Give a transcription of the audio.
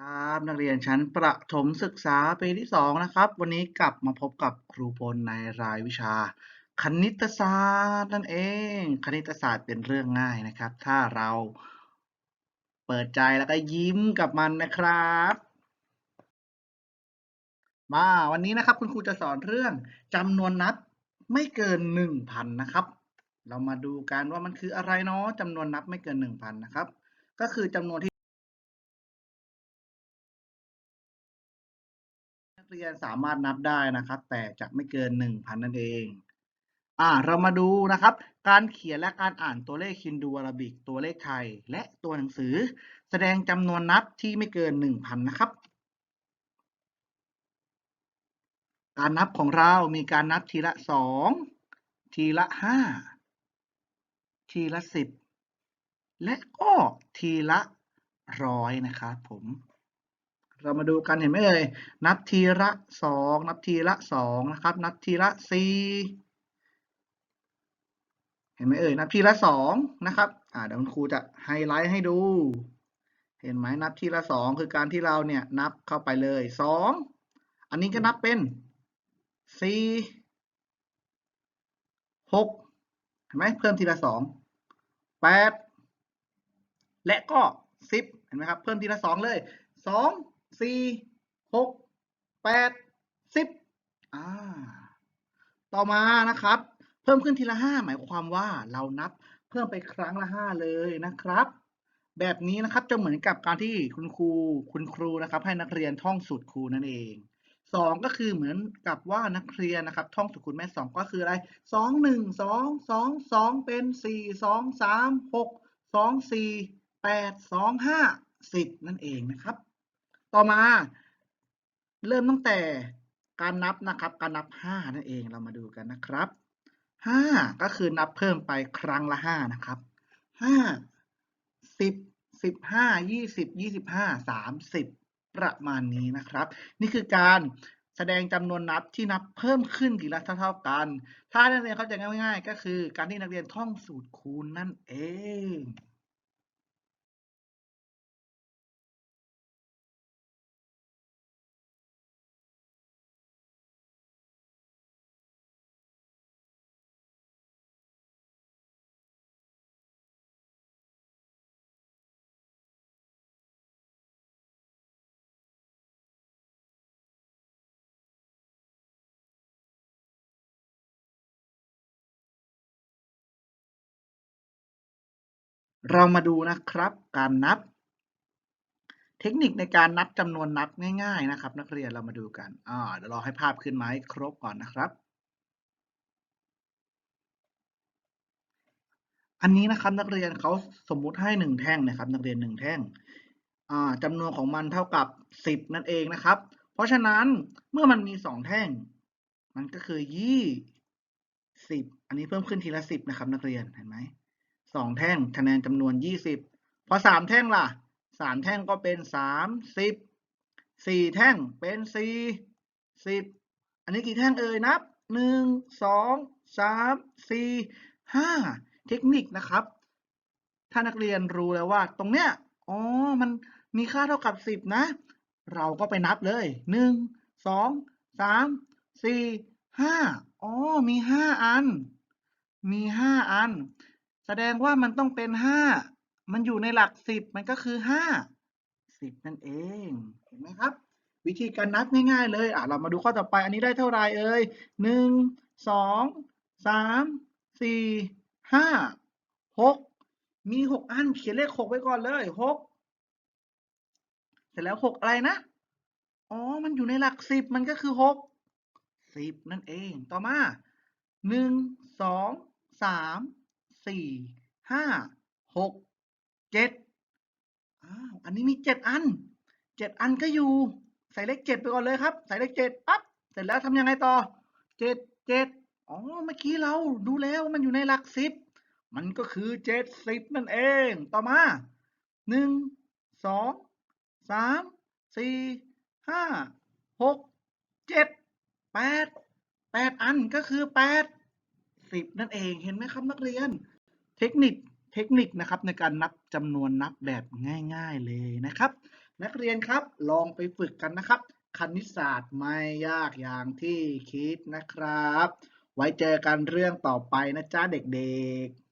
ครับนักเรียนชั้นประถมศึกษาปีที่สองนะครับ วันนี้กลับมาพบกับครูพลในรายวิชา คณิตศาสตร์นั่นเอง คณิตศาสตร์เป็นเรื่องง่ายนะครับ ถ้าเราเปิดใจแล้วก็ยิ้มกับมันนะครับ มาวันนี้นะครับคุณครูจะสอนเรื่องจำนวนนับไม่เกินหนึ่งพันนะครับ เรามาดูกันว่ามันคืออะไรเนาะจำนวนนับไม่เกินหนึ่งพันนะครับ ก็คือจำนวนที่ รียนสามารถนับได้นะครับ แต่จะไม่เกินหนึ่งพันนั่นเอง อ่าเรามาดูนะครับ การเขียนและการอ่านตัวเลขคินดูอาราบิก ตัวเลขไทย และตัวหนังสือ แสดงจำนวนนับที่ไม่เกินหนึ่งพันนะครับ การนับของเรามีการนับทีละสองทีละห้าทีละสิบและก็ทีละร้อยนะครับผม เรามาดูกันเห็นไหมเอ่ยนับทีละสองนับทีละสองนะครับ นับทีละสี่เห็นไหมเอ่ยนับทีละสองนะครับอ่าเดี๋ยวคุณครูจะไฮไลท์ให้ดู เห็นไหมนับทีละสองคือการที่เราเนี่ยนับเข้าไปเลยสองอันนี้ก็นับเป็นสี่หกเห็นไหมเพิ่มทีละสองแปดและก็สิบเห็นไหมครับเพิ่มทีละสองเลยสอง สี่หกแปดสิบอ่าต่อมานะครับ เพิ่มขึ้นทีละห้าหมายความว่าเรานับเพิ่มไปครั้งละห้าเลยนะครับ แบบนี้นะครับจะเหมือนกับการที่คุณครูคุณครูนะครับ ให้นักเรียนท่องสูตรครูนั่นเองสองก็คือเหมือนกับว่านักเรียนนะครับ ท่องสูตรคูณแม่สองก็คืออะไรสองหนึ่งสองสองสองเป็นสี่สองสามหกสองสี่แปดสองห้าสิบนั่นเองนะครับ ต่อมา เริ่มตั้งแต่การนับนะครับ การนับห้านั่นเองเรามาดูกันนะครับห้าก็คือนับเพิ่มไปครั้งละห้านะครับห้าสิบสิบห้ายี่สิบยี่สิบห้าสามสิบประมาณนี้นะครับ นี่คือการแสดงจำนวนนับที่นับเพิ่มขึ้นทีละเท่าๆกัน ถ้านักเรียนเข้าใจง่ายๆ ก็คือการที่นักเรียนท่องสูตรคูณนั่นเอง เรามาดูนะครับการนับ เทคนิคในการนับจำนวนนับง่ายๆนะครับ นักเรียนเรามาดูกันอ่าเดี๋ยวเราให้ภาพขึ้นมาให้ครบก่อนนะครับ อันนี้นะครับนักเรียนเขาสมมุติให้หนึ่งแท่งนะครับ นักเรียนหนึ่งแท่งอ่าจำนวนของมันเท่ากับสิบนั่นเองนะครับ เพราะฉะนั้นเมื่อมันมีสองแท่ง มันก็คือยี่สิบอันนี้เพิ่มขึ้นทีละสิบนะครับ นักเรียนเห็นไหม สองแท่งคะแนนจำนวนยี่สิบพอสามแท่งล่ะสามแท่งก็เป็นสามสิบสี่แท่งเป็นสี่สิบอันนี้กี่แท่งเอ่ยนับหนึ่งสองสามสี่ห้าเทคนิคนะครับ ถ้านักเรียนรู้แล้วว่าตรงเนี้ยอ๋อมันมีค่าเท่ากับสิบนะ เราก็ไปนับเลยหนึ่งสองสามสี่ห้าอ๋อมีห้าอัน มีห้าอัน แสดงว่ามันต้องเป็นห้ามันอยู่ในหลักสิบมันก็คือห้าสิบนั่นเองเห็นไหมครับ วิธีการนับง่ายๆเลยอะเรามาดูข้อต่อไปอันนี้ได้เท่าไหร่เอ่ยหนึ่งสองสามสี่ห้าหกมีหกอันเขียนเลขหกไว้ก่อนเลยหกเสร็จแล้วหกอะไรนะอ๋อ มันอยู่ในหลักสิบมันก็คือหกสิบนั่นเอง ต่อมาหนึ่งสองสาม สี่ห้าหกเจ็ดอ้าวอันนี้มีเจ็ดอันเจ็ดอันก็อยู่ ใส่เลขเจ็ดไปก่อนเลยครับ ใส่เลขเจ็ดปั๊บเสร็จแล้วทำยังไงต่อเจ็ดเจ็ดอ๋อเมื่อกี้เราดูแล้วมันอยู่ในหลักสิบมันก็คือเจ็ดสิบนั่นเอง ต่อมาหนึ่งสองสามสี่ห้าหกเจ็ดแปดแปดอันก็คือแปด สิบนั่นเองเห็นไหมครับนักเรียน เทคนิคเทคนิคนะครับในการนับจำนวนนับแบบง่าย ๆเลยนะครับ นักเรียนครับลองไปฝึกกันนะครับ คณิตศาสตร์ไม่ยากอย่างที่คิดนะครับ ไว้เจอกันเรื่องต่อไปนะจ๊ะเด็กๆ